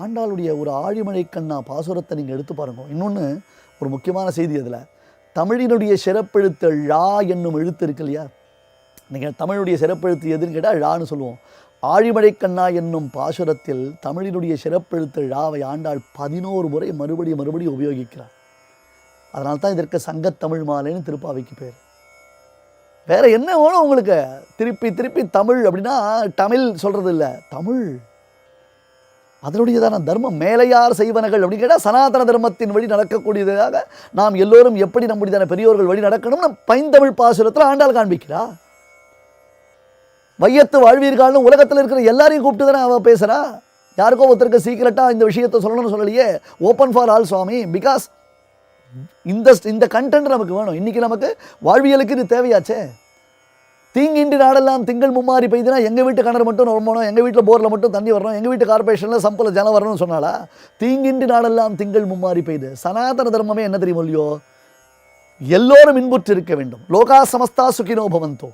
ஆண்டாளுடைய ஒரு ஆழிமழை கண்ணா பாசுரத்தை நீங்கள் எடுத்து பாருங்க. இன்னொன்று ஒரு முக்கியமான செய்தி அதில். தமிழினுடைய சிறப்பெழுத்து ழா என்னும் எழுத்து இருக்கு இல்லையா? நீங்கள் தமிழுடைய சிறப்பெழுத்து எதுன்னு கேட்டால் ழான்னு சொல்லுவோம். ஆழிமழை கண்ணா என்னும் பாசுரத்தில் தமிழினுடைய சிறப்பெழுத்து ழாவை ஆண்டாள் பதினோரு முறை மறுபடியும் மறுபடியும் உபயோகிக்கிறார். அதனால தான் இதற்கு சங்கத்தமிழ் மாலைன்னு திருப்பாவைக்கு பேர். வேற என்ன வேணும் உங்களுக்கு? திருப்பி திருப்பி தமிழ் அப்படின்னா தமிழ் சொல்றது இல்லை தமிழ். அதனுடையதான தர்மம் மேலையார் செய்வனகள் அப்படின்னு கேட்டால் சனாதன தர்மத்தின் வழி நடக்கக்கூடியதாக நாம் எல்லோரும் எப்படி நம்முடையதான பெரியோர்கள் வழி நடக்கணும்னு பைந்தமிழ் பாசுரத்தில் ஆண்டாள் காண்பிக்கிறா. வையத்து வாழ்வீர்கள்னு உலகத்தில் இருக்கிற எல்லாரையும் கூப்பிட்டு தானே அவள் பேசுகிறா யாருக்கோ ஒருத்தருக்கு சீக்கிரட்டாக இந்த விஷயத்தை சொல்லணும்னு சொல்லலையே. Open for all Swami. Because இந்த இந்த கண்டென்ட் நமக்கு வேணும். இன்னைக்கு நமக்கு வாழ்வியலுக்கு இது தேவையாச்சே. தீங்கின்றி நாடெல்லாம் திங்கள் மும்மாரி பெய்துனா எங்கள் வீட்டு கிணறு மட்டும் ரொம்பணும் எங்கள் வீட்டில் போரில் மட்டும் தண்ணி வரணும் எங்கள் வீட்டு கார்பரேஷனில் சம்பில் ஜலம் வரணும்னு சொன்னாலா தீங்கின்றி நாடெல்லாம் திங்கள் மும்மாரி பெய்து. சனாதன தர்மமே என்ன தெரியுமோ இல்லையோ? எல்லோரும் இன்புற்று இருக்க வேண்டும். லோகா சமஸ்தா சுகினோ பவந்தோ.